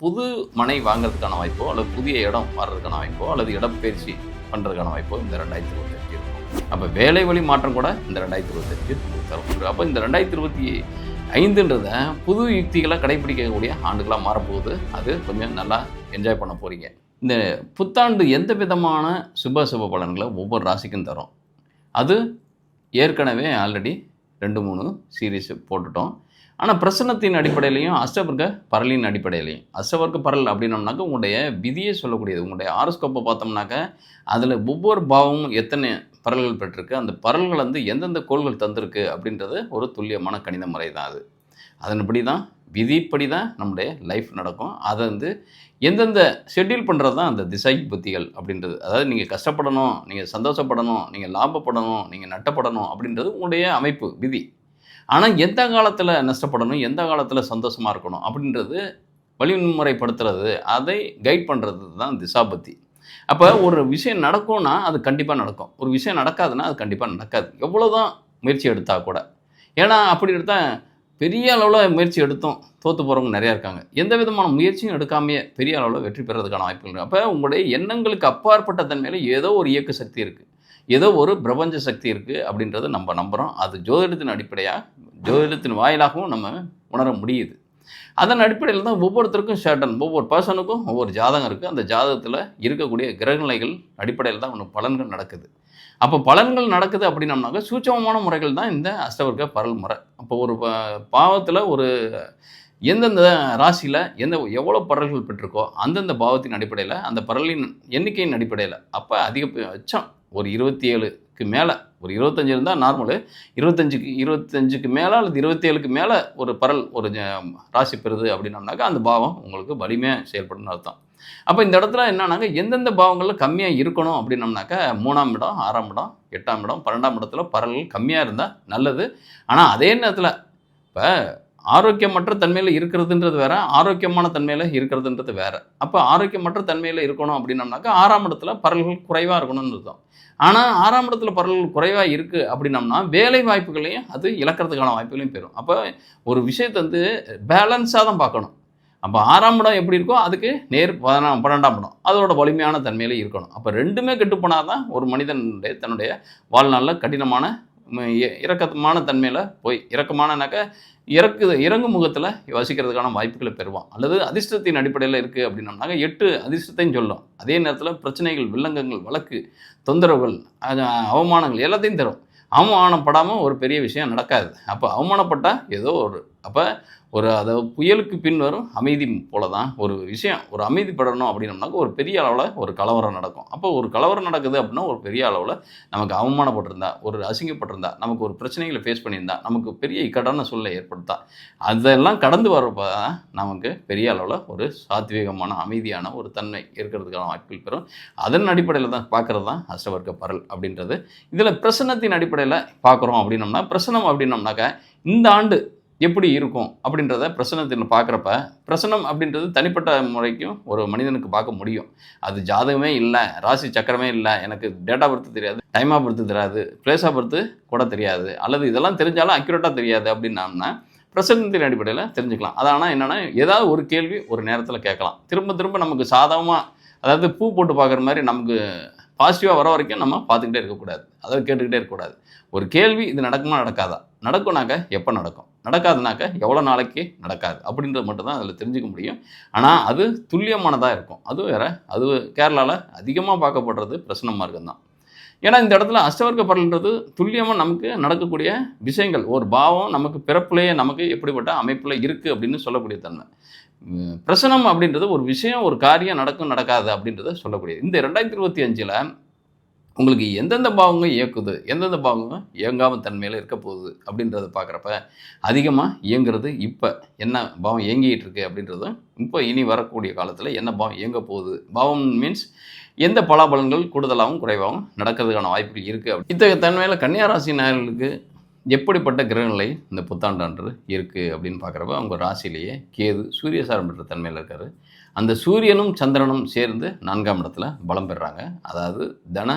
புது மனை வாங்குறதுக்கான வாய்ப்போ அல்லது புதிய இடம் வர்றதுக்கான வாய்ப்போ அல்லது இடப்பெயர்ச்சி பண்ணுறதுக்கான வாய்ப்போ இந்த ரெண்டாயிரத்தி இருபத்தஞ்சு இருக்கும் அப்போ வேலை வழி மாற்றம் கூட இந்த ரெண்டாயிரத்தி இருபத்தஞ்சு தரும் அப்போ இந்த ரெண்டாயிரத்தி இருபத்தி ஐந்துன்றத புது யுக்திகளை கடைபிடிக்கக்கூடிய ஆண்டுகளாக மாறப்போகுது. அது கொஞ்சம் நல்லா என்ஜாய் பண்ண போகிறீங்க இந்த புத்தாண்டு எந்த விதமான சுப சுப பலன்களை ஒவ்வொரு ராசிக்கும் தரும்? அது ஏற்கனவே ஆல்ரெடி ரெண்டு மூணு சீரீஸ் போட்டுட்டோம். ஆனால் பிரசன்னத்தின் அடிப்படையிலையும் அஷ்டவர்க்க பரலின் அடிப்படையிலையும். அஷ்டவர்க்க பரல் அப்படின்னோம்னாக்க உங்களுடைய விதியை சொல்லக்கூடியது. உங்களுடைய ஆரோஸ்கோப்பை பார்த்தோம்னாக்க அதில் ஒவ்வொரு பாவமும் எத்தனை பரல்கள் பெற்றிருக்கு அந்த பரல்கள் வந்து எந்தெந்த கோள்கள் தந்திருக்கு அப்படின்றது ஒரு துல்லியமான கணித முறை தான் அது. அதன்படி தான் விதிப்படி தான் நம்முடைய லைஃப் நடக்கும். அதை வந்து எந்தெந்த ஷெட்யூல் பண்ணுறது தான் அந்த திசை புத்திகள் அப்படின்றது. அதாவது நீங்கள் கஷ்டப்படணும் நீங்கள் சந்தோஷப்படணும் நீங்கள் லாபப்படணும் நீங்கள் நட்டப்படணும் அப்படின்றது உங்களுடைய அமைப்பு விதி. ஆனால் எந்த காலத்தில் நஷ்டப்படணும் எந்த காலத்தில் சந்தோஷமாக இருக்கணும் அப்படின்றது வழிமுறைப்படுத்துறது அதை கைட் பண்ணுறது தான் திசாபத்தி. அப்போ ஒரு விஷயம் நடக்கும்னா அது கண்டிப்பாக நடக்கும். ஒரு விஷயம் நடக்காதுன்னா அது கண்டிப்பாக நடக்காது. எவ்வளோ தான் முயற்சி எடுத்தால் கூட. ஏன்னா அப்படி எடுத்தால் பெரிய அளவில் முயற்சி எடுத்தோம். தோற்று போகிறவங்க நிறையா இருக்காங்க. எந்த விதமான முயற்சியும் எடுக்காமையே பெரிய அளவில் வெற்றி பெறதுக்கான வாய்ப்புகள் இருக்குது அப்போ உங்களுடைய எண்ணங்களுக்கு அப்பாற்பட்ட தன்மையில் ஏதோ ஒரு இயக்க சக்தி இருக்குது ஏதோ ஒரு பிரபஞ்ச சக்தி இருக்குது அப்படின்றத நம்ம நம்புகிறோம் அது ஜோதிடத்தின் அடிப்படையாக ஜோதிடத்தின் வாயிலாகவும் நம்ம உணர முடியுது. அதன் அடிப்படையில் தான் ஒவ்வொருத்தருக்கும் ஷேட்டன் ஒவ்வொரு பர்சனுக்கும் ஒவ்வொரு ஜாதகம் இருக்குது அந்த ஜாதகத்தில் இருக்கக்கூடிய கிரகநிலைகள் அடிப்படையில் தான் ஒன்று பலன்கள் நடக்குது. அப்போ பலன்கள் நடக்குது அப்படின்னம்னாக்க சூட்சமமான முறைகள் தான் இந்த அஷ்டவர்க்க பரல் முறை. அப்போ ஒரு பாவத்தில் ஒரு எந்தெந்த ராசியில் எந்த எவ்வளோ பரல்கள் பெற்றிருக்கோ அந்தந்த பாவத்தின் அடிப்படையில் அந்த பரலின் எண்ணிக்கையின் அடிப்படையில் அப்போ அதிகபட்சம் ஒரு இருபத்தி ஏழு இருபத்தஞ்சுக்கு மேலே. ஒரு இருபத்தஞ்சு இருந்தால் நார்மலு இருபத்தஞ்சுக்கு இருபத்தஞ்சுக்கு மேலே அல்லது இருபத்தேழுக்கு மேலே ஒரு பரல் ஒரு ராசி பெறுது அப்படின்னம்னாக்கா அந்த பாவம் உங்களுக்கு வலிமையாக செயல்படும்னு அர்த்தம். அப்போ இந்த இடத்துல என்னன்னாக்க எந்தெந்த பாவங்களில் கம்மியாக இருக்கணும் அப்படின்னம்னாக்கா மூணாம் இடம் ஆறாம் இடம் எட்டாம் இடம் பன்னெண்டாம் இடத்துல பரல் கம்மியாக இருந்தால் நல்லது. ஆனால் அதே நேரத்தில் இப்போ ஆரோக்கியமற்ற தன்மையில் இருக்கிறதுன்றது வேற ஆரோக்கியமான தன்மையில் இருக்கிறதுன்றது வேற. அப்போ ஆரோக்கியமற்ற தன்மையில் இருக்கணும் அப்படின்னம்னாக்கா ஆறாம் இடத்துல பரல்கள் குறைவாக இருக்கணும்னு அர்த்தம். ஆனால் ஆறாம் இடத்துல பரல்கள் குறைவாக இருக்குது அப்படின்னம்னா வேலை வாய்ப்புகளையும் அது இழக்கிறதுக்கான வாய்ப்புகளையும் பெறும். அப்போ ஒரு விஷயத்தை வந்து பேலன்ஸாக தான் பார்க்கணும். அப்போ ஆறாம் இடம் எப்படி இருக்கோ அதுக்கு நேர் பதினா பன்னெண்டாம் இடம். அதோட வலிமையான தன்மையில் இருக்கணும். அப்போ ரெண்டுமே கெட்டு போனால் தான் ஒரு மனிதனுடைய தன்னுடைய வாழ்நாளில் கடினமான இறக்கமான தன்மையில் போய் இறக்கமானனாக்க இறக்கு இறங்கும் முகத்தில் வசிக்கிறதுக்கான வாய்ப்புகளை பெறுவான். அல்லது அதிர்ஷ்டத்தின் அடிப்படையில் இருக்குது அப்படின்னம்னாக்க எட்டு அதிர்ஷ்டத்தையும் சொல்லும். அதே நேரத்தில் பிரச்சனைகள் வில்லங்கங்கள் வழக்கு தொந்தரவுகள் அவமானங்கள் எல்லாத்தையும் தரும். அவமானப்படாமல் ஒரு பெரிய விஷயம் நடக்காது. அப்போ அவமானப்பட்டால் ஏதோ ஒரு அப்போ ஒரு அதை புயலுக்கு பின் வரும் அமைதி போல தான் ஒரு விஷயம். ஒரு அமைதிப்படணும் அப்படின்னம்னாக்க ஒரு பெரிய அளவில் ஒரு கலவரம் நடக்கும். அப்போ ஒரு கலவரம் நடக்குது அப்படின்னா ஒரு பெரிய அளவில் நமக்கு அவமானப்பட்டிருந்தா ஒரு அசிங்கப்பட்டிருந்தா நமக்கு ஒரு பிரச்சனைகளை ஃபேஸ் பண்ணியிருந்தா நமக்கு பெரிய இக்கட்டான சூழ்நிலை ஏற்படுத்தா அதெல்லாம் கடந்து வரப்போ தான் நமக்கு பெரிய அளவில் ஒரு சாத்வீகமான அமைதியான ஒரு தன்மை இருக்கிறதுக்கான வாய்ப்புகள் பெறும். அதன் அடிப்படையில் தான் பார்க்குறது தான் அஷ்டவர்க்க பரல் அப்படின்றது. இதில் பிரசன்னத்தின் அடிப்படையில் பார்க்குறோம் அப்படின்னம்னா பிரசனம் அப்படின்னம்னாக்க இந்த ஆண்டு எப்படி இருக்கும் அப்படின்றத பிரசனத்தில் பார்க்குறப்ப பிரசனம் அப்படின்றது தனிப்பட்ட முறைக்கும் ஒரு மனிதனுக்கு பார்க்க முடியும். அது ஜாதகமே இல்லை ராசி சக்கரமே இல்லை எனக்கு டேட்டா பொறுத்து தெரியாது டைம் ஆஃப் தெரியாது பிளேஸாக பொறுத்து கூட தெரியாது அல்லது இதெல்லாம் தெரிஞ்சாலும் அக்யூரேட்டாக தெரியாது அப்படின்னம்னா பிரசனத்தின் அடிப்படையில் தெரிஞ்சுக்கலாம். அது ஆனால் என்னென்னா ஏதாவது ஒரு கேள்வி ஒரு நேரத்தில் கேட்கலாம். திரும்ப திரும்ப நமக்கு சாதகமாக அதாவது பூ போட்டு பார்க்குற மாதிரி நமக்கு பாசிட்டிவாக வர வரைக்கும் நம்ம பார்த்துக்கிட்டே இருக்கக்கூடாது. அதை கேட்டுக்கிட்டே இருக்கக்கூடாது. ஒரு கேள்வி இது நடக்குமா நடக்காதா? நடக்கும்னாக்க எப்போ நடக்கும்? நடக்காதுனாக்க எவ்வளோ நாளைக்கு நடக்காது. அப்படின்றது மட்டும்தான் அதில் தெரிஞ்சுக்க முடியும். ஆனால் அது துல்லியமானதாக இருக்கும். அது வேற அது கேரளாவில் அதிகமாக பார்க்கப்படுறது பிரசனமாக மார்க்கம் தான். ஏன்னா இந்த இடத்துல அஷ்டவர்க்க பரல்ன்றது துல்லியமாக நமக்கு நடக்கக்கூடிய விஷயங்கள். ஒரு பாவம் நமக்கு பிறப்புலேயே நமக்கு எப்படிப்பட்ட அமைப்பில் இருக்குது அப்படின்னு சொல்லக்கூடிய தன்மை. பிரசனம் அப்படின்றது ஒரு விஷயம் ஒரு காரியம் நடக்கும் நடக்காது அப்படின்றத சொல்லக்கூடியது. இந்த ரெண்டாயிரத்தி இருபத்தி அஞ்சில் உங்களுக்கு எந்தெந்த பாவங்கள் இயக்குது எந்தெந்த பாவங்கள் இயங்காமல் தன்மையில் இருக்க போகுது அப்படின்றத பார்க்குறப்ப அதிகமாக இயங்குறது இப்போ என்ன பாவம் இயங்கிகிட்டு இருக்கு அப்படின்றது இப்போ இனி வரக்கூடிய காலத்தில் என்ன பாவம் இயங்க போகுது? பாவம் மீன்ஸ் எந்த பலாபலன்கள் கூடுதலாகவும் குறைவாகவும் நடக்கிறதுக்கான வாய்ப்புகள் இருக்குது அப்படி. இத்தகைய தன்மையில் கன்னியாராசி நேர்களுக்கு எப்படிப்பட்ட கிரகநிலை இந்த புத்தாண்டான்று இருக்குது அப்படின்னு பார்க்குறப்ப அவங்க ராசியிலேயே கேது சூரிய சாரம் பெற்ற தன்மையில் இருக்கார். அந்த சூரியனும் சந்திரனும் சேர்ந்து நான்காம் இடத்துல பலம் பெறுறாங்க அதாவது தன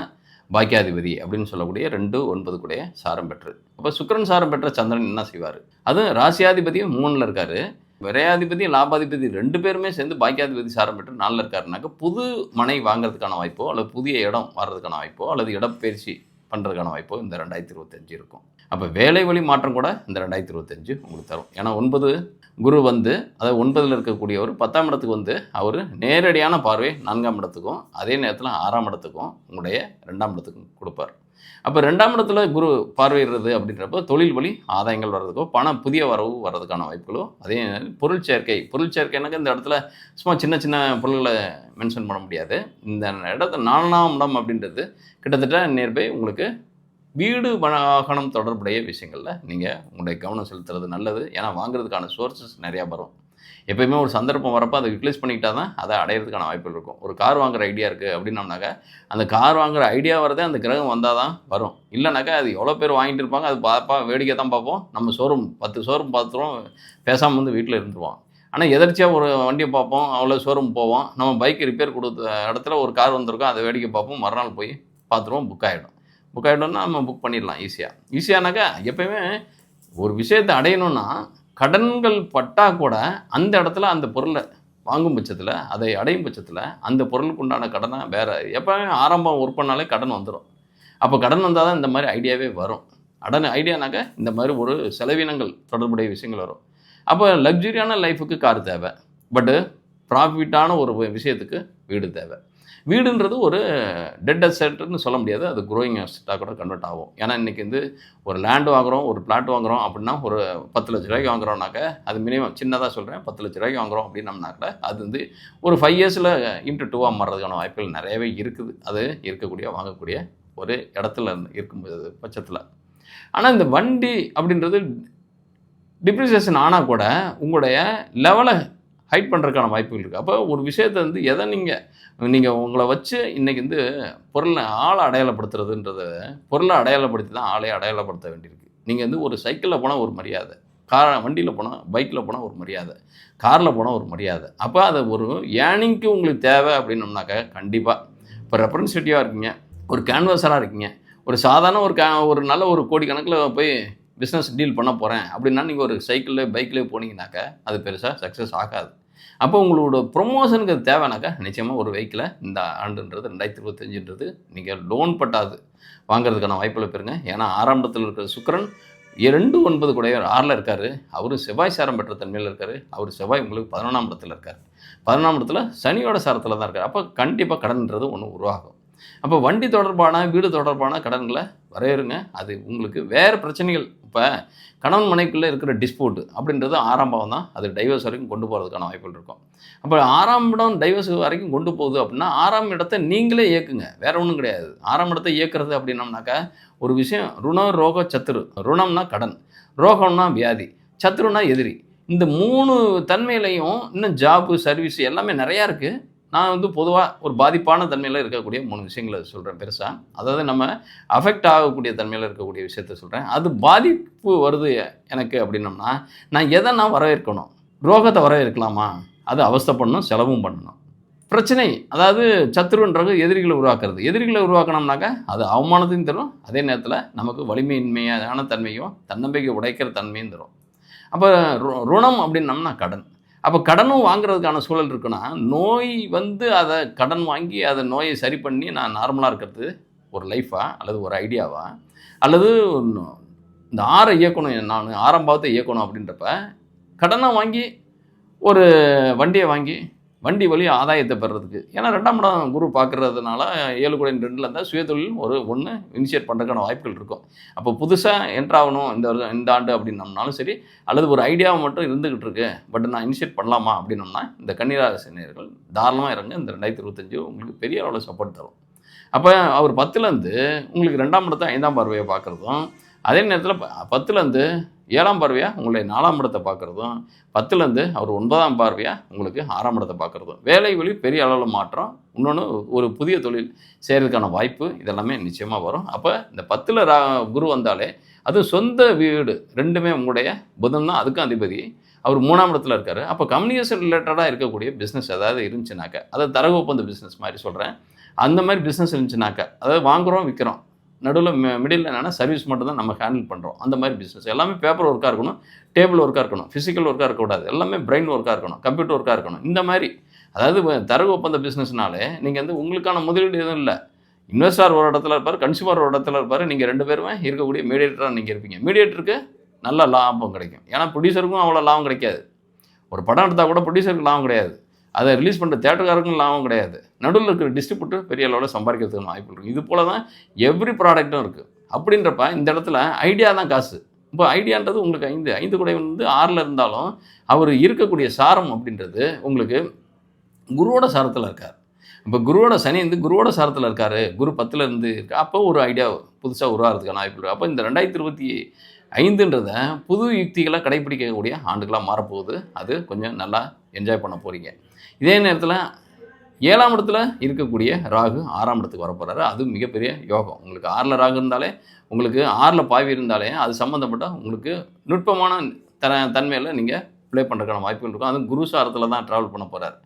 பாக்கியாதிபதி அப்படின்னு சொல்லக்கூடிய ரெண்டு ஒன்பது கூடைய சாரம் பெற்று. அப்போ சுக்கிரன் சாரம் பெற்ற சந்திரன் என்ன செய்வார்? அதுவும் ராசியாதிபதியும் மூணில் இருக்கார். விரையாதிபதி லாபாதிபதி ரெண்டு பேருமே சேர்ந்து பாக்கியாதிபதி சாரம் பெற்று நாளில் இருக்காருனாக்க புது மனை வாங்குறதுக்கான வாய்ப்போ அல்லது புதிய இடம் வர்றதுக்கான வாய்ப்போ அல்லது இடப்பெயர்ச்சி பண்ணுறதுக்கான வாய்ப்போ இந்த ரெண்டாயிரத்தி இருபத்தஞ்சு இருக்கும். அப்போ வேலை வழி மாற்றம் கூட இந்த ரெண்டாயிரத்தி இருபத்தஞ்சு உங்களுக்கு தரும். ஏன்னா ஒன்பது குரு வந்து அதாவது ஒன்பதில் இருக்கக்கூடியவர் பத்தாம் இடத்துக்கு வந்து அவர் நேரடியான பார்வை நான்காம் இடத்துக்கும் அதே நேரத்தில் ஆறாம் இடத்துக்கும் உங்களுடைய ரெண்டாம் இடத்துக்கும் கொடுப்பார். அப்போ ரெண்டாம் இடத்துல குரு பார்வையிடுறது அப்படின்றப்போ தொழில் வழி ஆதாயங்கள் வர்றதுக்கோ பணம் புதிய வரவு வர்றதுக்கான வாய்ப்புகளோ அதே நேரம் பொருள் சேர்க்கை பொருள் சேர்க்கைனாக்க இந்த இடத்துல சும்மா சின்ன சின்ன பொருள்களை மென்ஷன் பண்ண முடியாது. இந்த இடத்த நாலாம் இடம் அப்படின்றது கிட்டத்தட்ட நியர்பை உங்களுக்கு வீடு வாகனம் தொடர்புடைய விஷயங்களில் நீங்கள் உங்களுடைய கவனம் செலுத்துறது நல்லது. ஏன்னா வாங்குறதுக்கான சோர்சஸ் நிறையா வரும். எப்பயுமே ஒரு சந்தர்ப்பம் வரப்போ அதை யூட்டிலைஸ் பண்ணிக்கிட்டா தான் அதை அடையிறதுக்கான வாய்ப்புகள் இருக்கும். ஒரு கார் வாங்குற ஐடியா இருக்குது அப்படின்னம்னாக்கா அந்த கார் வாங்குற ஐடியா வரதே அந்த கிரகம் வந்தால் தான் வரும். இல்லைனாக்கா அது எவ்வளோ பேர் வாங்கிட்டு இருப்பாங்க அது பார்ப்பா வேடிக்கை தான் பார்ப்போம். நம்ம ஷோரூம் பத்து ஷோரூம் பார்த்துருவோம் பேசாமல் வந்து வீட்டில் இருந்துருவோம் ஆனால் எதர்ச்சியாக ஒரு வண்டியை பார்ப்போம் அவ்வளோ ஷோரூம் போவோம். நம்ம பைக் ரிப்பேர் கொடுத்த இடத்துல ஒரு கார் வந்திருக்கோம் அதை வேடிக்கை பார்ப்போம். மறுநாள் போய் பார்த்துருவோம் புக் ஆகிடும் புக் ஆகிடும்னா நம்ம புக் பண்ணிடலாம் ஈஸியாக ஈஸியானாக்கா எப்பயுமே ஒரு விஷயத்தை அடையணும்னா கடன்கள் பட்டால் கூட அந்த இடத்துல அந்த பொருளை வாங்கும் பட்சத்தில் அதை அடையும் பட்சத்தில் அந்த பொருளுக்கு உண்டான கடனை வேறு எப்போவுமே ஆரம்பம் ஒர்க் பண்ணாலே கடன் வந்துடும் அப்போ கடன் வந்தால் தான் இந்த மாதிரி ஐடியாவே வரும். அடன் ஐடியானாக்க இந்த மாதிரி ஒரு செலவினங்கள் தொடர்புடைய விஷயங்கள் வரும். அப்போ லக்ஸுரியான லைஃபுக்கு கார் தேவை. பட்டு ப்ராஃபிட்டான ஒரு விஷயத்துக்கு வீடு தேவை. வீடுன்றது ஒரு டெட் அசெட்னு சொல்ல முடியாது. அது க்ரோயிங் அசெட்டாக கூட கன்வெர்ட் ஆகும். ஏன்னா இன்றைக்கி வந்து ஒரு லேண்ட் வாங்குகிறோம் ஒரு பிளாட் வாங்குகிறோம் அப்படின்னா ஒரு பத்து லட்ச ரூபாய்க்கு வாங்குறோம்னாக்க அது மினிமம் சின்னதாக சொல்கிறேன் பத்து லட்ச ரூபாய்க்கு வாங்குகிறோம் அப்படின்னம்னாக்க அது வந்து ஒரு ஃபைவ் இயர்ஸில் இன்ட்டு டூவாக மாறுறதுக்கான வாய்ப்புகள் நிறையவே இருக்குது. அது இருக்கக்கூடிய வாங்கக்கூடிய ஒரு இடத்துல இருக்கும்போது பட்சத்தில். ஆனால் இந்த வண்டி அப்படின்றது டிப்ரிசியேஷன் ஆனால் கூட உங்களுடைய லெவலை ஹைட் பண்ணுறதுக்கான வாய்ப்புகள் இருக்குது அப்போ ஒரு விஷயத்தை வந்து எதை நீங்கள் நீங்கள் உங்களை வச்சு இன்றைக்கி வந்து பொருளை ஆளை அடையாளப்படுத்துறதுன்றத பொருளை அடையாளப்படுத்தி தான் ஆளை அடையாளப்படுத்த வேண்டியிருக்கு. நீங்கள் வந்து ஒரு சைக்கிளில் போனால் ஒரு மரியாதை கார் வண்டியில் போனால் பைக்கில் போனால் ஒரு மரியாதை காரில் போனால் ஒரு மரியாதை. அப்போ அதை ஒரு ஏர்னிங்க்கு உங்களுக்கு தேவை அப்படின்னோம்னாக்க கண்டிப்பாக இப்போ ரெப்ரன்சேட்டிவாக இருக்கீங்க ஒரு கேன்வஸராக இருக்கீங்க ஒரு சாதாரண ஒரு கே ஒரு நல்ல ஒரு கோடி கணக்கில் போய் பிஸ்னஸ் டீல் பண்ண போகிறேன் அப்படின்னா நீங்கள் ஒரு சைக்கிளில் பைக்கில் போனீங்கனாக்கா அது பெருசாக சக்ஸஸ் ஆகாது. அப்போ உங்களோட ப்ரொமோஷனுக்கு அது தேவைனாக்கா நிச்சயமாக ஒரு வெஹிக்கிளை இந்த ஆண்டுன்றது ரெண்டாயிரத்தி இருபத்தஞ்சுன்றது நீங்கள் லோன் பட்டாது. வாங்குறதுக்கான வாய்ப்பில் பெறுங்க. ஏன்னா ஆறாம் இருக்கிற சுக்கரன் இரண்டு ஒன்பது கூட ஆறில் இருக்கார். அவர் செவ்வாய் சாரம் பெற்ற தன்மையில் இருக்கார். அவர் செவ்வாய் உங்களுக்கு பதினொன்றாம் இடத்துல இருக்கார். பதினொன்றாம் இடத்துல சனியோட சாரத்தில் தான் இருக்கார். அப்போ கண்டிப்பாக கடன்ன்றது ஒன்று உருவாகும். அப்போ வண்டி தொடர்பான வீடு தொடர்பான கடன்களை வரையறுங்க. அது உங்களுக்கு வேறு பிரச்சனைகள். இப்போ கணவன் மனைக்குள்ளே இருக்கிற டிஸ்பியூட் அப்படின்றது ஆறாம் பாவம் தான். அது டைவர்ஸ் வரைக்கும் கொண்டு போகிறதுக்கான வாய்ப்புகள் இருக்கும். அப்போ ஆறாம் இடம் டைவர்ஸ் வரைக்கும் கொண்டு போகுது அப்படின்னா ஆறாம் இடத்தை நீங்களே இயக்குங்க. வேறு ஒன்றும் கிடையாது. ஆறாம் இடத்தை இயக்குறது அப்படின்னம்னாக்கா ஒரு விஷயம் ருணம் ரோக சத்துரு. ருணம்னா கடன். ரோகம்னா வியாதி. சத்துருனா எதிரி. இந்த மூணு தன்மையிலையும் இன்னும் ஜாப்பு சர்வீஸ் எல்லாமே நிறையா இருக்குது நான் வந்து பொதுவாக ஒரு பாதிப்பான தன்மையில் இருக்கக்கூடிய மூணு விஷயங்களை சொல்கிறேன் பெருசாக அதாவது நம்ம அஃபெக்ட் ஆகக்கூடிய தன்மையில் இருக்கக்கூடிய விஷயத்த சொல்கிறேன் அது பாதிப்பு வருது எனக்கு அப்படின்னம்னா நான் எதை நான் வரவேற்கணும்? ரோகத்தை வரவேற்கலாமா? அது பண்ணணும் செலவும் பண்ணணும். பிரச்சனை அதாவது சத்துருன்றது எதிரிகளை உருவாக்குறது. எதிரிகளை உருவாக்கணும்னாக்கா அது அவமானத்தையும் தரும். அதே நேரத்தில் நமக்கு வலிமையின்மையான தன்மையும் தன்னம்பிக்கை உடைக்கிற தன்மையும் தரும். அப்போ ரு- ருணம் அப்படின்னம்னா கடன். அப்போ கடனும் வாங்குறதுக்கான சூழல் இருக்குன்னா நோய் வந்து அதை கடன் வாங்கி அதை நோயை சரி பண்ணி நான் நார்மலாக இருக்கிறது ஒரு லைஃபா அல்லது ஒரு ஐடியாவா அல்லது இந்த ஆறை இயக்கணும் நான் ஆரம்பத்தை பாவத்தை இயக்கணும் அப்படின்றப்ப கடனை வாங்கி ஒரு வண்டியை வாங்கி வண்டி வழி ஆதாயத்தை பெறுறதுக்கு ஏன்னா ரெண்டாம் இடம் குரு பார்க்குறதுனால ஏழு கூட ரெண்டில் இருந்தால் சுயதொழில் ஒரு ஒன்று இனிஷியேட் பண்ணுறதுக்கான வாய்ப்புகள் இருக்கும். அப்போ புதுசாக என்ட்ராகணும் இந்த இந்த ஆண்டு அப்படின்னம்னாலும் சரி அல்லது ஒரு ஐடியாவை மட்டும் இருந்துக்கிட்டு இருக்கு பட் நான் இனிஷியேட் பண்ணலாமா அப்படின்னோம்னா இந்த கன்னிராசினியர்கள் தாராளமாக இறங்க இந்த ரெண்டாயிரத்தி இருபத்தஞ்சு உங்களுக்கு பெரிய அளவில் சப்போர்ட் தரும். அப்போ அவர் பத்துலேருந்து உங்களுக்கு ரெண்டாம் இடத்தை ஐந்தாம் பார்வையை பார்க்குறதும் அதே நேரத்தில் பத்துலேருந்து ஏழாம் பார்வையாக உங்களுடைய நாலாம் இடத்தை பார்க்குறதும் பத்துலேருந்து அவர் ஒன்பதாம் பார்வையாக உங்களுக்கு ஆறாம் இடத்தை பார்க்குறதும். வேலை வழி பெரிய அளவில் மாற்றம். இன்னொன்று ஒரு புதிய தொழில் செய்கிறதுக்கான வாய்ப்பு இதெல்லாமே நிச்சயமாக வரும். அப்போ இந்த பத்தில் ரா குரு வந்தாலே அது சொந்த வீடு ரெண்டுமே உங்களுடைய புதன் தான் அதுக்கும் அதிபதி. அவர் மூணாம் இடத்துல இருக்கார். அப்போ கம்யூனிகேஷன் ரிலேட்டடாக இருக்கக்கூடிய பிஸ்னஸ் ஏதாவது இருந்துச்சுனாக்க அதை தரகு ஒப்பந்த பிஸ்னஸ் மாதிரி சொல்கிறேன் அந்த மாதிரி பிஸ்னஸ் இருந்துச்சுனாக்க அதாவது வாங்குகிறோம் விற்கிறோம் நடுவில் மிடில் என்னென்னா சர்வீஸ் மட்டும் தான் நம்ம ஹேண்டில் பண்ணுறோம் அந்த மாதிரி பிஸ்னஸ் எல்லாமே பேப்பர் ஒர்க்காக இருக்கணும் டேபிள் ஒர்க்காக இருக்கணும் ஃபிசிக்கல் ஒர்க்காக இருக்கக்கூடாது. எல்லாமே பிரெயின் ஒர்க்காக இருக்கணும் கம்ப்யூட்டர் ஒர்க்காக இருக்கணும். இந்த மாதிரி அதாவது தரகு ஒப்பந்த பிஸ்னஸ்னாலே நீங்கள் வந்து உங்களுக்கான முதலீடு எதுவும் இல்லை. இன்வெஸ்டார் ஒரு இடத்துல இருப்பார் கன்சியூமர் ஒரு இடத்துல இருப்பார் நீங்கள் ரெண்டு பேருமே இருக்கக்கூடிய மீடியேட்டராக நீங்கள் இருப்பீங்க. மீடியேட்டருக்கு நல்ல லாபம் கிடைக்கும். ஏன்னா ப்ரொடியூசருக்கும் அவ்வளோ லாபம் கிடைக்காது. ஒரு படம் எடுத்தால் கூட ப்ரொடியூசருக்கு லாபம் கிடையாது. அதை ரிலீஸ் பண்ணுற தேட்டருக்காருக்கும் லாபம் கிடையாது. நடுவில் இருக்கிற டிஸ்ட்ரிபியூட்டர் பெரிய அளவில் சம்பாதிக்கிறதுக்கு வாய்ப்பு இருக்குது இது போல தான் எவ்ரி ப்ராடக்ட்டும் இருக்குது அப்படின்றப்ப இந்த இடத்துல ஐடியா தான் காசு. இப்போ ஐடியான்றது உங்களுக்கு ஐந்து ஐந்து கூட வந்து ஆறில் இருந்தாலும் அவர் இருக்கக்கூடிய சாரம் அப்படின்றது உங்களுக்கு குருவோட சாரத்தில் இருக்கார். இப்போ குருவோட சனி வந்து குருவோட சாரத்தில் இருக்கார். குரு பத்தில் இருந்து இருக்கு. அப்போ ஒரு ஐடியா புதுசாக உருவாகிறதுக்கான வாய்ப்பு இருக்குது அப்போ இந்த ரெண்டாயிரத்தி இருபத்தி ஐந்துன்றத புது யுக்திகளை கடைபிடிக்கக்கூடிய ஆண்டுகளாக மாறப்போகுது. அது கொஞ்சம் நல்லா என்ஜாய் பண்ண போகிறீங்க இதே நேரத்தில் ஏழாம் இடத்துல இருக்கக்கூடிய ராகு ஆறாம் இடத்துக்கு வரப்போகிறாரு அது மிகப்பெரிய யோகம். உங்களுக்கு ஆறில் ராகு இருந்தாலே உங்களுக்கு ஆறில் பாவி இருந்தாலே அது சம்மந்தப்பட்ட உங்களுக்கு நுட்பமான த தன்மையில் நீங்கள் ப்ளே பண்ணுறதுக்கான வாய்ப்புகள் இருக்கும். அதுவும் குரு சாரத்தில் தான் ட்ராவல் பண்ண போகிறார்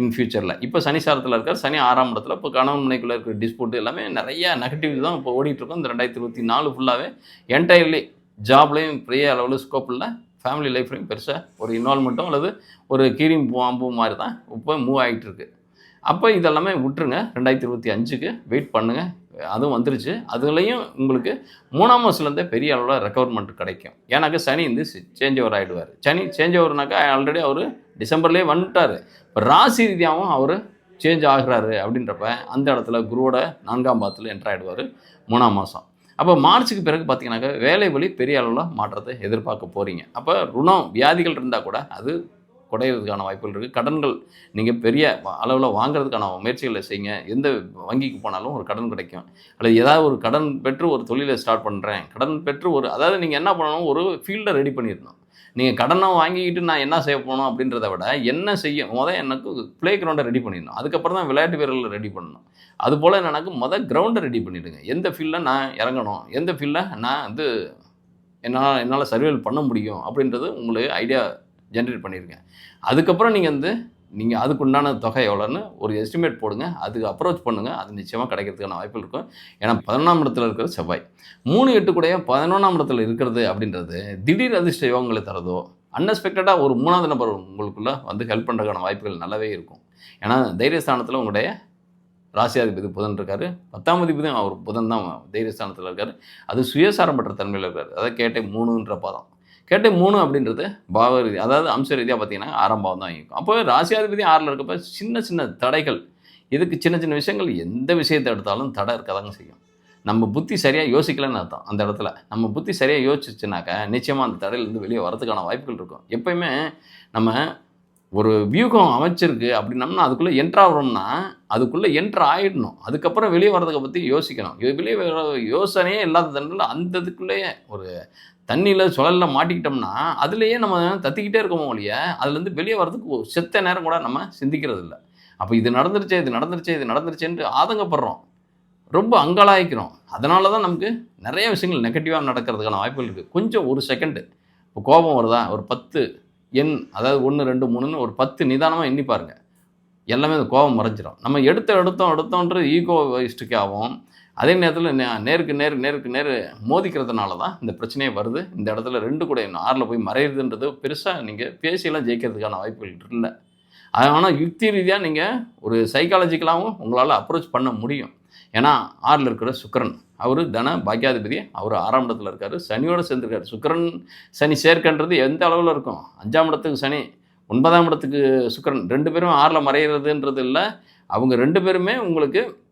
இன் ஃபியூச்சரில் இப்போ சனி சாரத்தில் இருக்கார். சனி ஆறாம் இடத்துல இப்போ கணவன் மனைக்குள்ளே இருக்கிற டிஸ்பியூட் எல்லாமே நிறைய நெகட்டிவ் தான் இப்போ ஓடிட்டுருக்கோம் இந்த ரெண்டாயிரத்தி இருபத்தி நாலு ஃபுல்லாகவே என்டையர்லி ஜாப்லேயும் பெரிய அளவில் ஸ்கோப் இல்லை ஃபேமிலி லைஃப்லையும் பெருசாக ஒரு இன்வால்மெண்ட்டும் அல்லது ஒரு கீரியும் பாம்பு மாதிரி தான் இப்போ மூவ் ஆகிட்டு இருக்கு அப்போ இதெல்லாமே விட்டுருங்க. ரெண்டாயிரத்தி இருபத்தி அஞ்சுக்கு வெயிட் பண்ணுங்கள் அதுவும் வந்துருச்சு. அதுலேயும் உங்களுக்கு மூணாம் மாதத்துலேருந்தே பெரிய அளவில் ரெக்கவர்மெண்ட் கிடைக்கும். ஏன்னாக்கா சனி வந்து சேஞ்ச் ஓவர் ஆகிடுவார் சனி சேஞ்ச் ஓவர்னாக்கா ஆல்ரெடி அவர் டிசம்பர்லேயே வந்துட்டார். இப்போ ராசி ரீதியாகவும் அவர் சேஞ்ச் ஆகுறாரு அப்படின்றப்ப அந்த இடத்துல குருவோட நான்காம் பாதத்தில் என்டர் மூணாம் மாதம் அப்போ மார்ச்சுக்கு பிறகு பார்த்தீங்கன்னாக்கா வேலை வழி பெரிய அளவில் மாற்றத்தை எதிர்பார்க்க போகிறீங்க அப்போ ருணம் வியாதிகள் இருந்தால் கூட அது குறையிறதுக்கான வாய்ப்புகள் இருக்குது கடன்கள் நீங்கள் பெரிய அளவில் வாங்குறதுக்கான முயற்சிகளை செய்யுங்க. எந்த வங்கிக்கு போனாலும் ஒரு கடன் கிடைக்கும். அல்லது ஏதாவது ஒரு கடன் பெற்று ஒரு தொழிலை ஸ்டார்ட் பண்ணுறேன் கடன் பெற்று ஒரு அதாவது நீங்கள் என்ன பண்ணணும்? ஒரு ஃபீல்டை ரெடி பண்ணிடணும். நீங்கள் கடனை வாங்கிக்கிட்டு நான் என்ன செய்ய போகணும் அப்படின்றத விட என்ன செய்ய முதல் எனக்கு ப்ளே கிரவுண்டை ரெடி பண்ணிடணும். அதுக்கப்புறம் தான் விளையாட்டு வீரர்களை ரெடி பண்ணணும். அதுபோல் எனக்கு முதல் கிரவுண்டை ரெடி பண்ணிவிடுங்க எந்த ஃபீல்டில் நான் இறங்கணும்? எந்த ஃபீல்டில் நான் வந்து என்னால் என்னால் சர்வைவல் பண்ண முடியும்? அப்படின்றது உங்களுக்கு ஐடியா ஜென்ரேட் பண்ணியிருக்கேன் அதுக்கப்புறம் நீங்கள் வந்து நீங்கள் அதுக்கு உண்டான தொகை எவ்வளோன்னு ஒரு எஸ்டிமேட் போடுங்க. அதுக்கு அப்ரோச் பண்ணுங்கள் அது நிச்சயமாக கிடைக்கிறதுக்கான வாய்ப்பு இருக்கும் ஏன்னா பதினொன்றாம் இடத்துல இருக்கிற செவ்வாய். மூணு எட்டு கூடயே பதினொன்றாம் இடத்துல இருக்கிறது அப்படின்றது திடீர் அதிர்ஷ்ட யோகங்களை தரதோ அன்எக்ஸ்பெக்டடாக ஒரு மூணாவது நபர் உங்களுக்குள்ளே வந்து ஹெல்ப் பண்ணுறதுக்கான வாய்ப்புகள் நல்லாவே இருக்கும். ஏன்னா தைரியஸ்தானத்தில் உங்களுடைய ராசியாதிபதி புதன் இருக்கார். பத்தாம் அதிபதியும் அவர் புதன் தான் தைரியஸ்தானத்தில் இருக்கார். அது சுயசாரம் பெற்ற தன்மையில் இருக்கார். அதாவது கேட்டை மூணுன்ற பதம். கேட்டை மூணு அப்படின்றது பாவ ரீதி. அதாவது அம்ச ரீதியாக பார்த்தீங்கன்னா ஆரம்பம் தான் இருக்கும் அப்போ ராசியாதிபதி ஆறில் இருக்கப்ப சின்ன சின்ன தடைகள் இதுக்கு சின்ன சின்ன விஷயங்கள் எந்த விஷயத்தை எடுத்தாலும் தடை இருக்கதாங்க செய்யும். நம்ம புத்தி சரியாக யோசிக்கலன்னு அர்த்தம் அந்த இடத்துல. நம்ம புத்தி சரியாக யோசிச்சுனாக்கா நிச்சயமாக அந்த தடையிலேருந்து வெளியே வரதுக்கான வாய்ப்புகள் இருக்கும். எப்பயுமே நம்ம ஒரு வியூகம் அமைச்சிருக்கு அப்படின்னம்னா அதுக்குள்ளே என்ட்ராகிறோம்னா அதுக்குள்ளே என்ட்ரு ஆகிடணும் அதுக்கப்புறம் வெளியே வர்றதுக்கு பற்றி யோசிக்கணும். இது வெளியே வர யோசனையே இல்லாத தண்டில் அந்த இதுக்குள்ளேயே ஒரு தண்ணியில் சுழலில் மாட்டிக்கிட்டோம்னா அதுலேயே நம்ம தத்திக்கிட்டே இருக்கோமோ ஒழிய அதுலேருந்து வெளியே வர்றதுக்கு செத்த நேரம் கூட நம்ம சிந்திக்கிறது இல்லை அப்போ இது நடந்துருச்சே இது நடந்துருச்சே இது நடந்துருச்சேன்ட்டு ஆதங்கப்படுறோம். ரொம்ப அங்கலாய்க்கிறோம். அதனால தான் நமக்கு நிறைய விஷயங்கள் நெகட்டிவாக நடக்கிறதுக்கான வாய்ப்புகள் இருக்குது கொஞ்சம் ஒரு செகண்டு இப்போ கோபம் வருதா? ஒரு பத்து எண் அதாவது ஒன்று ரெண்டு மூணுன்னு ஒரு பத்து நிதானமாக எண்ணி பாருங்கள் எல்லாமே அந்த கோபம் மறைஞ்சிரும். நம்ம எடுத்த எடுத்தோம் எடுத்தோன்ற ஈகோ ஆகும் அதே நேரத்தில் நே- நேருக்கு நேர் நேருக்கு நேர் மோதிக்கிறதுனால தான் இந்த பிரச்சனையே வருது. இந்த இடத்துல ரெண்டு கூட ஆறில் போய் மறையிறதுன்றது பெருசாக நீங்கள் பேசியெல்லாம் ஜெயிக்கிறதுக்கான வாய்ப்புகள் இல்லை. ஆனால் யுக்தி ரீதியாக நீங்கள் ஒரு சைக்காலஜிக்கலாகவும் உங்களால் அப்ரோச் பண்ண முடியும். ஏன்னா ஆறில் இருக்கிற சுக்கரன் அவர் தன பாக்கியாதிபதி அவர் ஆறாம் இடத்துல இருக்கார். சனியோடு சேர்ந்துருக்காரு. சுக்கரன் சனி சேர்க்கன்றது எந்த அளவில் இருக்கும்? அஞ்சாம் இடத்துக்கு சனி ஒன்பதாம் இடத்துக்கு சுக்கரன். ரெண்டு பேரும் ஆறில் மறையிறதுன்றது இல்லை. அவங்க ரெண்டு பேருமே உங்களுக்கு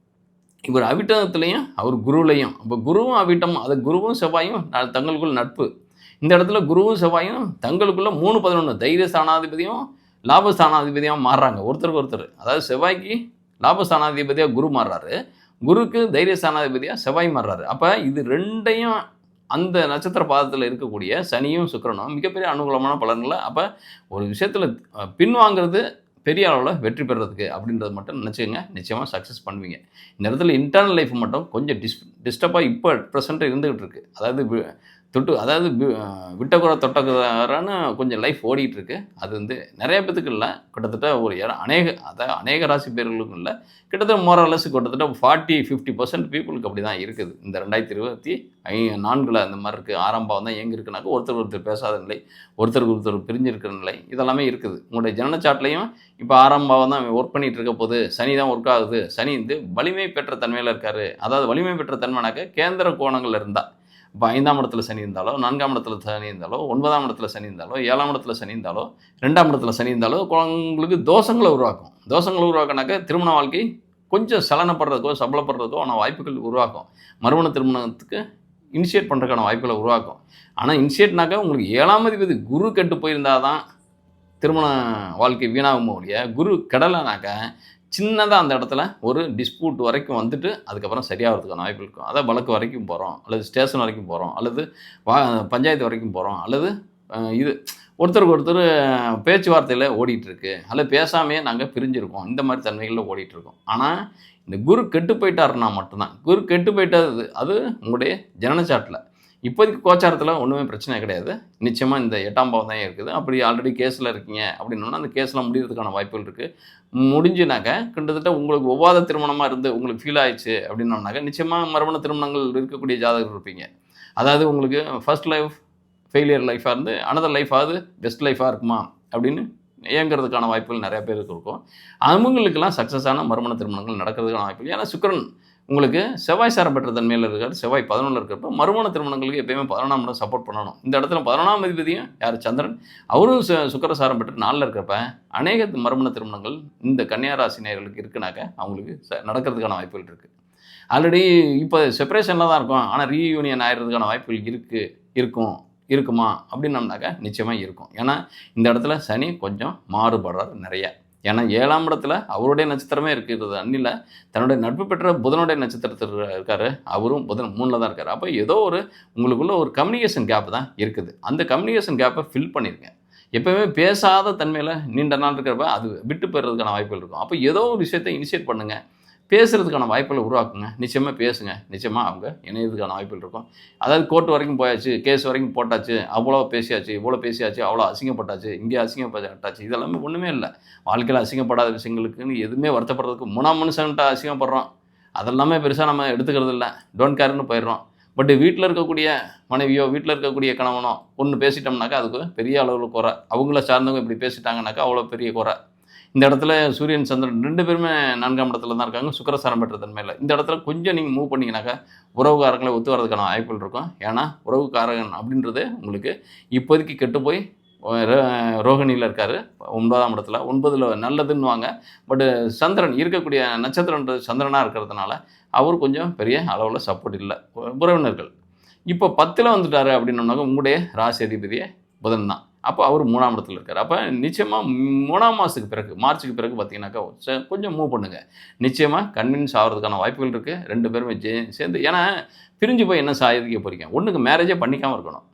இவர் அவிட்டத்துலேயும் அவர் குருவிலையும் அப்போ குருவும் அவிட்டம் அது குருவும் செவ்வாயும் ந- தங்களுக்குள் நட்பு. இந்த இடத்துல குருவும் செவ்வாயும் தங்களுக்குள்ள மூணு பதினொன்று தைரிய ஸ்தானாதிபதியும் லாபஸ்தானாதிபதியாக மாறுறாங்க. ஒருத்தருக்கு ஒருத்தர். அதாவது செவ்வாய்க்கு லாபஸ்தானாதிபதியாக குரு மாறுறாரு. குருக்கு தைரிய ஸ்தானாதிபதியாக செவ்வாய் மாறுறாரு. அப்போ இது ரெண்டையும் அந்த நட்சத்திர பாதத்தில் இருக்கக்கூடிய சனியும் சுக்கிரனும் மிகப்பெரிய அனுகூலமான பலன்களை அப்போ ஒரு விஷயத்தில் பின்வாங்கிறது பெரிய அளவில் வெற்றி பெறதுக்கு அப்படின்றது மட்டும் நினச்சிக்கோங்க. நிச்சயமாக சக்ஸஸ் பண்ணுவீங்க. இந்த இடத்துல இன்டர்னல் லைஃப் மட்டும் கொஞ்சம் டிஸ் டிஸ்டர்பாக இப்போ ப்ரெசென்ட்டாக இருந்துகிட்டு இருக்குது அதாவது தொட்டு அதாவது வி- விட்டக்குறை கொஞ்சம் லைஃப் ஓடிட்டு இருக்கு அது வந்து நிறைய பேத்துக்கு இல்லை. கிட்டத்தட்ட ஒரு அநேக அதாவது அநேக ராசி பேர்களுக்கும் இல்லை. கிட்டத்தட்ட மோரலஸ் கிட்டத்தட்ட ஃபார்ட்டி ஃபிஃப்டி பர்சன்ட் பீப்புளுக்கு அப்படி தான் இருக்குது. இந்த ரெண்டாயிரத்தி இருபத்தி ஐ நான்கில் அந்த மாதிரி இருக்குது ஆரம்பம் தான் எங்கே இருக்குனாக்கா ஒருத்தர் ஒருத்தர் பேசாத நிலை ஒருத்தருக்கு ஒருத்தர் பிரிஞ்சிருக்கிற நிலை இதெல்லாமே இருக்குது. உங்களுடைய ஜனன சாட்லையும் இப்போ ஆறாம் தான் ஒர்க் பண்ணிகிட்டு இருக்க போது சனி தான் ஒர்க் ஆகுது. சனி வந்து வலிமை பெற்ற தன்மையில் இருக்காரு. அதாவது வலிமை பெற்ற தன்மைனாக்க கேந்திர கோணங்கள் இருந்தால் இப்போ ஐந்தாம் இடத்துல சனி இருந்தாலோ நான்காம் இடத்துல சனி இருந்தாலோ ஒன்பதாம் இடத்துல சனி இருந்தாலோ ஏழாம் இடத்துல சனி இருந்தாலோ ரெண்டாம் இடத்துல சனி இருந்தாலோ குழந்தைங்களுக்கு தோஷங்களை உருவாக்கும். தோஷங்களை உருவாக்கினாக்க திருமண வாழ்க்கை கொஞ்சம் சலனப்படுறதுக்கோ சபலப்படுறதுக்கோ ஆன வாய்ப்புகள் உருவாக்கும். மறுமண திருமணத்துக்கு இனிஷியேட் பண்ணுறதுக்கான வாய்ப்புகளை உருவாக்கும். ஆனால் இனிஷியேட்னாக்கா உங்களுக்கு ஏழாம் அதிபதி குரு கெட்டு போயிருந்தால் தான் திருமண வாழ்க்கை வீணாகும் ஒழிய குரு கெடலைனாக்கா சின்னதாக அந்த இடத்துல ஒரு டிஸ்பியூட் வரைக்கும் வந்துட்டு அதுக்கப்புறம் சரியாகிறதுக்கான வாய்ப்பு இருக்கும். அதாவது வழக்கு வரைக்கும் போகிறோம் அல்லது ஸ்டேஷன் வரைக்கும் போகிறோம் அல்லது வா பஞ்சாயத்து வரைக்கும் போகிறோம் அல்லது இது ஒருத்தருக்கு ஒருத்தர் பேச்சுவார்த்தையில் ஓடிட்டுருக்கு அல்லது பேசாமையே நாங்கள் பிரிஞ்சிருக்கோம் இந்த மாதிரி தன்மைகளில் ஓடிட்டுருக்கோம். ஆனால் இந்த குரு கெட்டு போயிட்டாருன்னா மட்டும்தான். குரு கெட்டு போயிட்டது அது உங்களுடைய ஜனனச்சாட்டில். இப்போதைக்கு கோச்சாரத்தில் ஒன்றுமே பிரச்சனை கிடையாது. நிச்சயமாக இந்த எட்டாம் பாவம் தான் இருக்குது. அப்படி ஆல்ரெடி கேஸில் இருக்கீங்க அப்படின்னா அந்த கேஸில் முடிகிறதுக்கான வாய்ப்புகள் இருக்குது முடிஞ்சுனாக்க கிட்டத்தட்ட உங்களுக்கு ஒவ்வாத திருமணமாக இருந்து உங்களுக்கு ஃபீல் ஆயிடுச்சு அப்படின்னோம்னாக்க நிச்சயமாக மரபண திருமணங்கள் இருக்கக்கூடிய ஜாதகர் இருப்பீங்க. அதாவது உங்களுக்கு ஃபர்ஸ்ட் லைஃப் ஃபெயிலியர் லைஃபாக இருந்து அனதர் லைஃபாவது பெஸ்ட் லைஃபாக இருக்குமா அப்படின்னு இயங்குறதுக்கான வாய்ப்புகள் நிறைய பேருக்கு இருக்கும். அவங்களுக்கெல்லாம் சக்ஸஸான மறுமண திருமணங்கள் நடக்கிறதுக்கான வாய்ப்புகள். ஏன்னா சுக்கிரன் உங்களுக்கு செவ்வாய் சாரம் தன்மையில் இருக்கார் செவ்வாய் பதினொன்றில் இருக்கிறப்ப மறுமண திருமணங்களுக்கு எப்பயுமே பதினொன்றாம் இடம் சப்போர்ட் பண்ணணும். இந்த இடத்துல பதினொன்றாம் அதிபதியும் யார்? சந்திரன். அவரும் சு- சுக்கிர சாரம் பெற்று நாளில் இருக்கிறப்ப அநேக மறுமண திருமணங்கள் இந்த கன்னியாராசி நேர்களுக்கு இருக்குனாக்க அவங்களுக்கு ச- நடக்கிறதுக்கான வாய்ப்புகள் இருக்குது ஆல்ரெடி இப்போ செப்பரேஷனில் தான் இருக்கும். ஆனால் ரீயூனியன் ஆகிறதுக்கான வாய்ப்புகள் இருக்குது இருக்கும் இருக்குமா? அப்படின்னம்னாக்கா நிச்சயமாக இருக்கும். ஏன்னா இந்த இடத்துல சனி கொஞ்சம் மாறுபடுறார் நிறையா. ஏன்னா ஏழாம் இடத்துல அவருடைய நட்சத்திரமே இருக்கிறது. அன்னில தன்னுடைய நட்பு பெற்ற புதனுடைய நட்சத்திரத்தில் இருக்காரு. அவரும் புதன் மூணில் தான் இருக்கார். அப்போ ஏதோ ஒரு உங்களுக்குள்ள ஒரு கம்யூனிகேஷன் கேப் தான் இருக்குது. அந்த கம்யூனிகேஷன் கேப்பை ஃபில் பண்ணிருங்க. எப்பவுமே பேசாத தன்மையில் நீண்ட நாள் இருக்கிறப்ப அது விட்டு போயிடுறதுக்கான வாய்ப்புகள் இருக்கும். அப்போ ஏதோ ஒரு விஷயத்தை இனிஷியேட் பண்ணுங்கள் பேசுகிறதுக்கான வாய்ப்புகளை உருவாக்குங்க. நிச்சயமாக பேசுங்க. நிச்சயமாக அவங்க இணையதுக்கான வாய்ப்புகள் இருக்கும். அதாவது கோர்ட் வரைக்கும் போயாச்சு கேஸ் வரைக்கும் போட்டாச்சு அவ்வளோ பேசியாச்சு இவ்வளோ பேசியாச்சு அவ்வளோ அசிங்கப்பட்டாச்சு இங்கே அசிங்கப்பட்டாச்சு. இதெல்லாமே ஒன்றுமே இல்லை. வாழ்க்கையில் அசிங்கப்படாத விஷயங்களுக்குன்னு எதுவுமே வருத்தப்படுறதுக்கு மூணாம் மனுஷன்ட்ட அசிங்கப்படுறோம். அதெல்லாமே பெருசாக நம்ம எடுத்துக்கிறது இல்லை. டோன்ட் கேர்னு போயிடுறோம். பட் வீட்டில் இருக்கக்கூடிய மனைவியோ வீட்டில் இருக்கக்கூடிய கணவனோ ஒன்று பேசிட்டோம்னாக்கா அதுக்கு பெரிய அளவில் குறை. அவங்கள சார்ந்தவங்க இப்படி பேசிட்டாங்கனாக்கா அவ்வளோ பெரிய குறை. இந்த இடத்துல சூரியன் சந்திரன் ரெண்டு பேருமே நான்காம் இடத்துல தான் இருக்காங்க. சுக்கரசாரம் பெற்ற தன்மையில் இந்த இடத்துல கொஞ்சம் நீங்கள் மூவ் பண்ணிங்கனாக்கா உறவுக்காரங்களை ஒத்து வரதுக்கான வாய்ப்புகள் இருக்கும். ஏன்னா உறவுக்காரகன் அப்படின்றது உங்களுக்கு இப்போதைக்கு கெட்டு போய் ரோகிணியில் இருக்கார். ஒன்பதாம் இடத்துல. ஒன்பதில் நல்லதுன்னுவாங்க. பட்டு சந்திரன் இருக்கக்கூடிய நட்சத்திரன்றது சந்திரனாக இருக்கிறதுனால அவர் கொஞ்சம் பெரிய அளவில் சப்போர்ட் இல்லை. உறவினர்கள். இப்போ பத்தில் வந்துட்டார் அப்படின்னோம்னாக்க உங்களுடைய ராசி அதிபதியே புதன் தான். அப்போ அவர் மூணாம் இடத்துல இருக்கார். அப்போ நிச்சயமாக மூணாம் மாதத்துக்கு பிறகு மார்ச்சுக்கு பிறகு பார்த்தீங்கன்னாக்கா ச- கொஞ்சம் மூவ் பண்ணுங்கள் நிச்சயமாக கன்வின்ஸ் ஆகிறதுக்கான வாய்ப்புகள் இருக்குது ரெண்டு பேருமே ஜே- சேர்ந்து ஏன்னா பிரிஞ்சு போய் என்ன சாதிக்க போறீங்க? ஒன்றுக்கு மேரேஜே பண்ணிக்காமல் இருக்கணும்.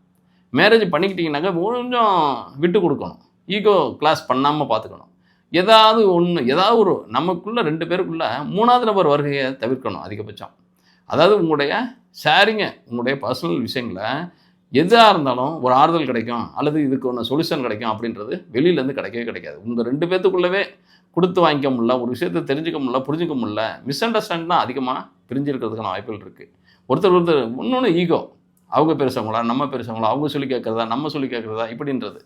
மேரேஜ் பண்ணிக்கிட்டிங்கனாக்கா கொஞ்சம் விட்டு கொடுக்கணும். ஈகோ கிளாஸ் பண்ணாமல் பார்த்துக்கணும் ஏதாவது ஒன்று ஏதாவது ஒரு நமக்குள்ளே ரெண்டு பேருக்குள்ள மூணாவது நபர் வருகையை தவிர்க்கணும் அதிகபட்சம். அதாவது உங்களுடைய ஷேரிங்க உங்களுடைய பர்சனல் விஷயங்களை எதாக இருந்தாலும் ஒரு ஆறுதல் கிடைக்கும் அல்லது இதுக்கு ஒன்று சொல்யூஷன் கிடைக்கும் அப்படின்றது வெளியிலேருந்து கிடைக்கவே கிடைக்காது. உங்கள் ரெண்டு பேத்துக்குள்ளவே கொடுத்து வாங்கிக்க முடியல ஒரு விஷயத்தை தெரிஞ்சுக்க முடியல புரிஞ்சுக்க முடியல மிஸ் அண்டர்ஸ்டாண்ட் தான் அதிகமாக பிரிஞ்சிருக்கிறதுக்கான வாய்ப்புகள் இருக்குது ஒருத்தர் ஒருத்தர் இன்னொன்று ஈகோ அவங்க பெருசவங்களா நம்ம பெருசவங்களா அவங்க சொல்லி கேட்குறதா நம்ம சொல்லி கேட்குறதா இப்படின்றது.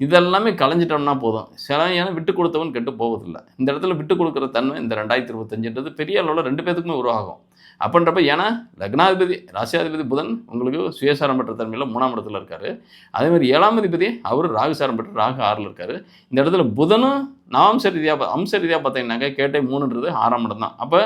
இதெல்லாமே கலைஞ்சிட்டோம்னா போதும். சில விட்டு கொடுத்தவன் கெட்டு போவதில்லை. இந்த இடத்துல விட்டு கொடுக்குற தன்மை இந்த ரெண்டாயிரத்தி இருபத்தஞ்சுன்றது பெரிய அளவில் ரெண்டு பேத்துக்குமே உருவாகும். அப்படின்றப்ப ஏன்னா லக்னாதிபதி ராசியாதிபதி புதன் உங்களுக்கு சுயசாரம் பெற்ற தன்மையில் மூணாம் இடத்துல இருக்காரு. அதேமாதிரி ஏழாம் அதிபதி அவர் ராகுசாரம் பெற்ற ராகு ஆறில் இருக்காரு. இந்த இடத்துல புதனும் நவம்ச ரீதியாக அம்ச ரீதியாக பார்த்தீங்கன்னாக்கா கேட்டை மூணுன்றது ஆறாம் இடம் தான் அப்போ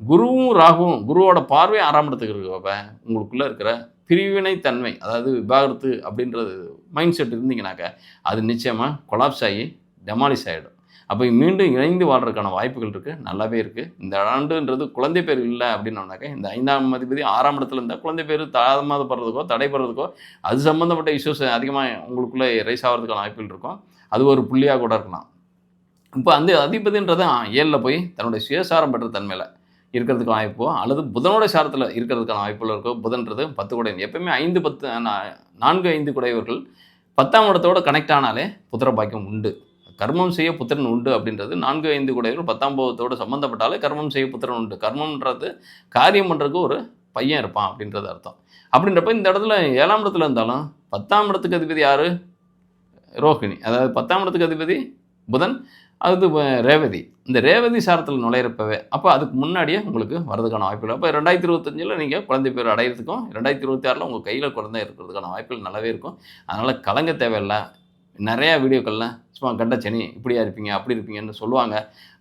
குருவும் ராகுவும் குருவோட பார்வை ஆறாம் இடத்துக்கு இருக்கு அப்போ உங்களுக்குள்ளே இருக்கிற பிரிவினை தன்மை அதாவது விவாகரத்து அப்படின்றது மைண்ட் செட் இருந்தீங்கனாக்கா அது நிச்சயமாக கொலாப்ஸ் ஆகி டெமாலிஷ் ஆகிடும் அப்போ மீண்டும் இணைந்து வாழ்றதுக்கான வாய்ப்புகள் இருக்குது நல்லாவே இருக்குது இந்த ஆண்டுன்றது குழந்தை பேர் இல்லை அப்படின்னோம்னாக்கா இந்த ஐந்தாம் அதிபதி ஆறாம் இடத்துல இருந்தால் குழந்தை பேர் தாமதப்படுறதுக்கோ தடைபடுறதுக்கோ அது சம்மந்தப்பட்ட இஷ்யூஸ் அதிகமாக உங்களுக்குள்ளே ரைஸ் ஆகிறதுக்கான வாய்ப்புகள் இருக்கும். அது ஒரு புள்ளியாக கூட இருக்கலாம். இப்போ அந்த அதிபதின்றது ஏழில் போய் தன்னுடைய சுயசாரம் பெற்ற தன்மையில் இருக்கிறதுக்கான வாய்ப்போ அல்லது புதனோட சாரத்தில் இருக்கிறதுக்கான வாய்ப்புகள் இருக்கோ புதன்றது பத்து குடை எப்பயுமே ஐந்து பத்து நா- நான்கு ஐந்து குடையவர்கள் பத்தாம் இடத்தோட கனெக்ட் ஆனாலே புத்திர பாக்கியம் உண்டு. கர்மம் செய்ய புத்திரன் உண்டு அப்படின்றது நான்கு ஐந்து குடையவர்கள் பத்தாம் பாவத்தோட சம்மந்தப்பட்டாலே கர்மம் செய்ய புத்திரன் உண்டு. கர்மம்ன்றது காரியம் பண்ணுறதுக்கு ஒரு பையன் இருப்பான் அப்படின்றது அர்த்தம். அப்படின்றப்ப இந்த இடத்துல ஏழாம் இடத்துல இருந்தாலும் பத்தாம் இடத்துக்கு அதிபதி யார்? ரோஹிணி. அதாவது பத்தாம் இடத்துக்கு அதிபதி புதன். அது ரேவதி. இந்த ரேவதி சாரத்தில் நுழையிறப்பவே அப்போ அதுக்கு முன்னாடியே உங்களுக்கு வரதுக்கான வாய்ப்புகள் அப்போ ரெண்டாயிரத்தி இருபத்தஞ்சில் நீங்கள் குழந்தை பேர் அடையிறதுக்கும் ரெண்டாயிரத்தி இருபத்தி ஆறில் உங்கள் கையில் குழந்தை இருக்கிறதுக்கான வாய்ப்புகள் நல்லாவே இருக்கும். அதனால் கலங்க தேவையில்லை. நிறையா வீடியோக்கள்லாம் சும்மா கண்ட சனி இப்படியா இருப்பீங்க அப்படி இருப்பீங்கன்னு சொல்லுவாங்க.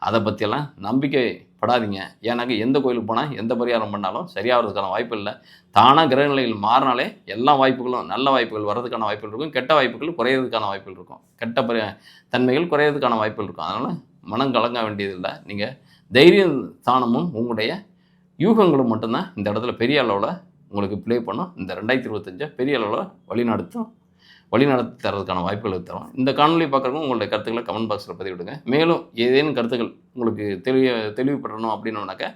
அதை பற்றியெல்லாம் நம்பிக்கைப்படாதீங்க ஏன்னாக்க எந்த கோயிலுக்கு போனால் எந்த பரிகாரம் பண்ணாலும் சரியாகிறதுக்கான வாய்ப்பு இல்லை. தானாக கிரகநிலைகள் மாறினாலே எல்லா வாய்ப்புகளும் நல்ல வாய்ப்புகள் வர்றதுக்கான வாய்ப்புகள் இருக்கும். கெட்ட வாய்ப்புகள் குறையிறதுக்கான வாய்ப்புகள் இருக்கும். கெட்ட பரி தன்மைகள் குறையிறதுக்கான வாய்ப்புகள் இருக்கும். அதனால் மனம் கலங்க வேண்டியதில்லை. நீங்கள் தைரியம் தானமும் உங்களுடைய யூகங்களும் மட்டும்தான் இந்த இடத்துல பெரிய அளவில் உங்களுக்கு ப்ளே பண்ணும். இந்த ரெண்டாயிரத்தி இருபத்தஞ்சை பெரிய அளவில் வழிநடத்தும். வழிநடத்தி தரதுக்கான வாய்ப்புகளை தரும் இந்த காணொலி பார்க்குறவங்க உங்களுடைய கருத்துக்களை கமெண்ட் பாக்ஸில் பதிவிடுங்க. மேலும் ஏதேனும் கருத்துக்கள் உங்களுக்கு தெளிவு தெளிவுபடணும் அப்படின்னோனாக்க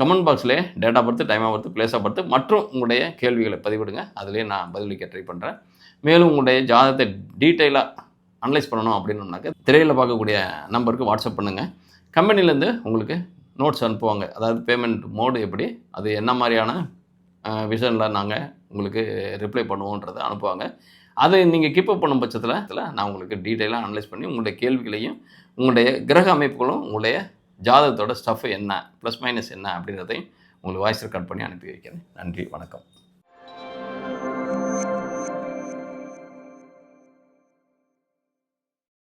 கமெண்ட் பாக்ஸில் டேட்டா பொறுத்து டைம் ஆஃப் பிளேஸாக பொறுத்து மற்றும் உங்களுடைய கேள்விகளை பதிவிடுங்க. அதிலே நான் பதிலளிக்க ட்ரை பண்ணுறேன் மேலும் உங்களுடைய ஜாதகத்தை டீட்டெயிலாக அனலைஸ் பண்ணணும் அப்படின்னோம்னாக்க திரையில் பார்க்கக்கூடிய நம்பருக்கு வாட்ஸ்அப் பண்ணுங்கள் கம்பெனிலேருந்து உங்களுக்கு நோட்ஸ் அனுப்புவாங்க. அதாவது பேமெண்ட் மோடு எப்படி அது என்ன மாதிரியான விஷனில் நாங்கள் உங்களுக்கு ரிப்ளை பண்ணுவோன்றதை அனுப்புவாங்க. அதை நீங்கள் கீப்பப் பண்ணும் பட்சத்தில் நான் உங்களுக்கு டீட்டெயிலாக அனலைஸ் பண்ணி உங்களுடைய கேள்விகளையும் உங்களுடைய கிரக அமைப்புகளும் உங்களுடைய ஜாதகத்தோட ஸ்டஃப் என்ன ப்ளஸ் மைனஸ் என்ன அப்படின்றதையும் உங்களுக்கு வாய்ஸ் ரெக்கார்ட் பண்ணி அனுப்பி வைக்கிறேன். நன்றி வணக்கம்.